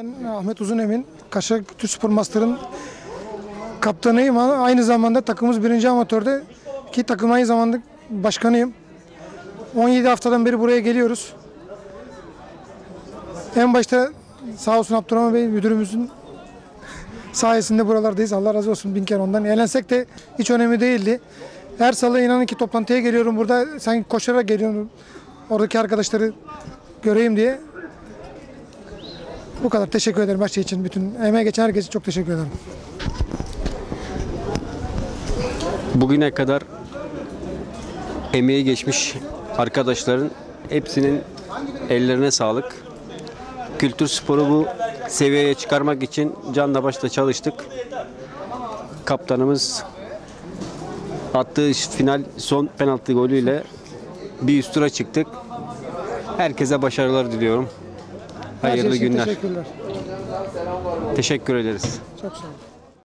Ben Ahmet Uzunemin, Kaşar Kültür Spor Master'ın kaptanıyım ama aynı zamanda takımımız birinci amatörde ki takım aynı zamanda başkanıyım. 17 haftadan beri buraya geliyoruz. En başta sağ olsun Abdurrahman Bey müdürümüzün sayesinde buralardayız. Allah razı olsun bin kere ondan. Eğlensek de hiç önemli değildi. Her salı inanın ki toplantıya geliyorum burada. Sanki koşarak geliyorum. Oradaki arkadaşları göreyim diye. Bu kadar. Teşekkür ederim her şey için. Bütün emeğe geçen herkese çok teşekkür ederim. Bugüne kadar emeği geçmiş arkadaşların hepsinin ellerine sağlık. Kültür sporu bu seviyeye çıkarmak için canla başla çalıştık. Kaptanımız attığı final son penaltı golüyle bir üst tura çıktık. Herkese başarılar diliyorum. Her şey Hayırlı için günler. Teşekkürler. Teşekkür ederiz. Çok sağ olun.